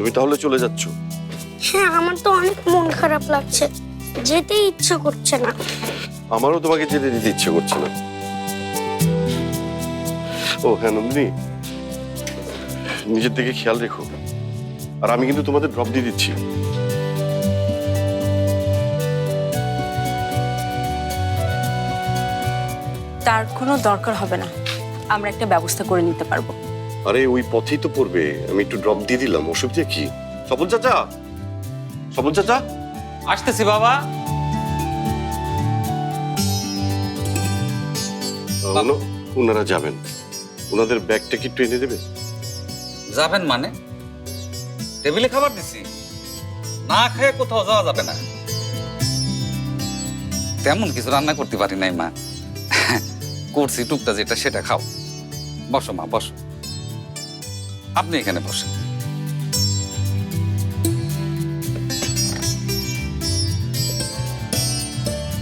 তুমি তাহলে চলে যাচ্ছ। হ্যাঁ আমার তো অনেক মন খারাপ লাগছে। যেতে ইচ্ছে করছে না। আমারও তোমাকে যেতে দিতে ইচ্ছে করছে না। ও হ্যাঁ নন্দিনী। নিজের দিকে খেয়াল রেখো। আর আমি কিন্তু তোমাদের ড্রপ দিয়ে দিচ্ছি। তার কোনো দরকার হবে না। আমরা একটা ব্যবস্থা করে নিতে পারব। আরে ওই পথেই তো পড়বে। আমি একটু ড্রপ দিয়ে দিলাম অসুবিধা কি? স্বপন চাচা? স্বপন চাচা? আসতেছি বাবা। ওনারা যাবেন। ওনাদের ব্যাগটা কি একটু এনে দেবে? যাবেন মানে? টেবিলে খাবার দিছি। না খেয়ে কোথাও যাওয়া যাবে না। তেমন কিছু রান্না করতে পারি নাই মা। করছি টুকটা যেটা সেটা খাও। বসো মা বসো। আপনি এখানে বসেন।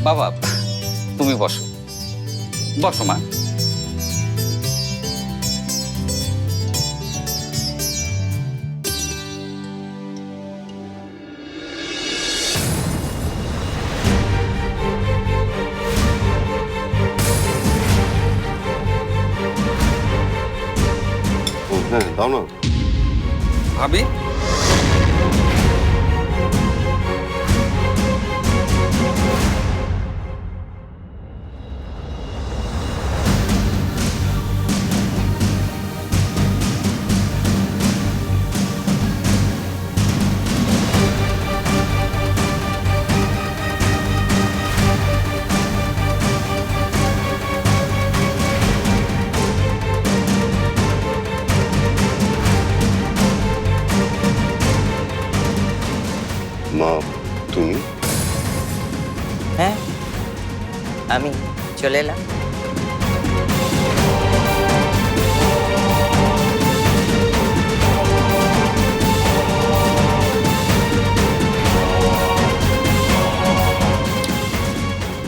বাবা তুমি বসো। বসো মা। হ্যাঁ দাও না। ভাবি? আমি চলে এলাম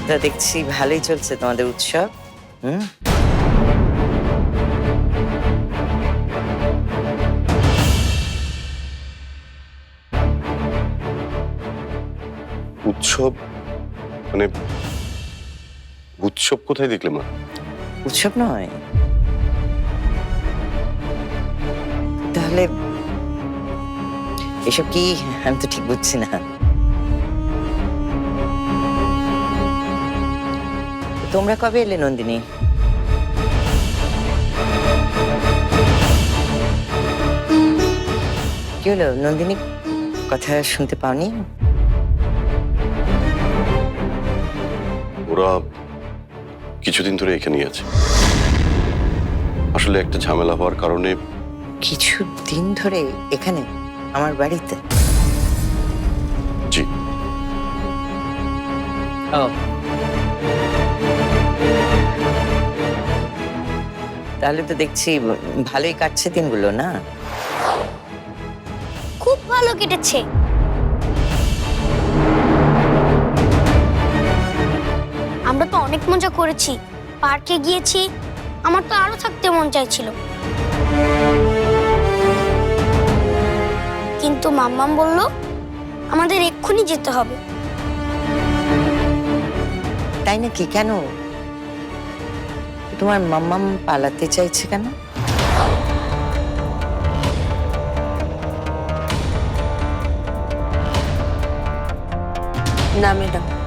তা দেখছি ভালোই চলছে তোমাদের উৎসব। হুম? উৎসব মানে উৎসব কোথায় দেখলে মা? উৎসব নয়। তাহলে এসব কি? আমি তো ঠিক বুঝছি না। তোমরা কবে এলে নন্দিনী? কি হলো? নন্দিনী কথা শুনতে পাওনি? ওরা কিছুদিন ধরে এখানেই আছে। আসলে একটা ঝামেলা হওয়ার কারণে কিছু দিন ধরে এখানে? আমার বাড়িতে? জি। ও। তাহলে তো দেখছি ভালোই কাটছে দিনগুলো না? খুব ভালো কেটেছে। আমরা তো অনেক মজা করেছি। পার্কে গিয়েছি আমার তো আরও থাকতে মন চাইছিল। কিন্তু মাম্মাম বলল আমাদের এক্ষুনি যেতে হবে। তাই নাকি? কেন? তোমার মাম্মাম পালাতে চাইছে কেন? না ম্যাডাম।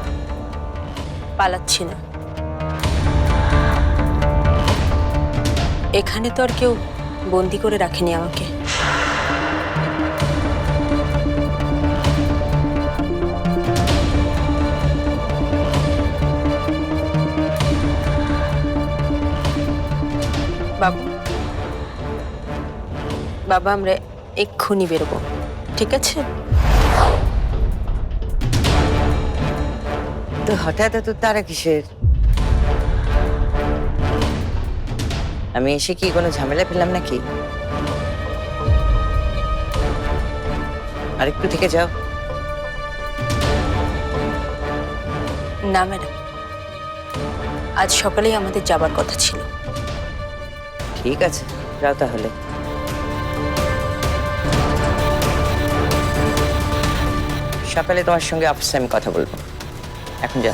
পালাচ্ছি না। এখানে তো আর কেউ বন্দি করে রাখেনি আমাকে। বাবু, বাবা, আমরা এক্ষুনি বেরোবো, ঠিক আছে? তো হঠাৎ এত তারা কিসের? আমি এসে কি কোনো ঝামেলা পেলাম নাকি? আরেকটু থেকে যাও। না ম্যাডাম। আজ সকালেই আমাদের যাবার কথা ছিল। ঠিক আছে যাও তাহলে। সকালে তোমার সঙ্গে অফিসে আমি কথা বলব। এখন যা।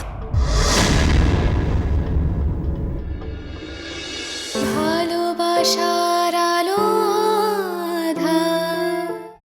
ভালোবাসা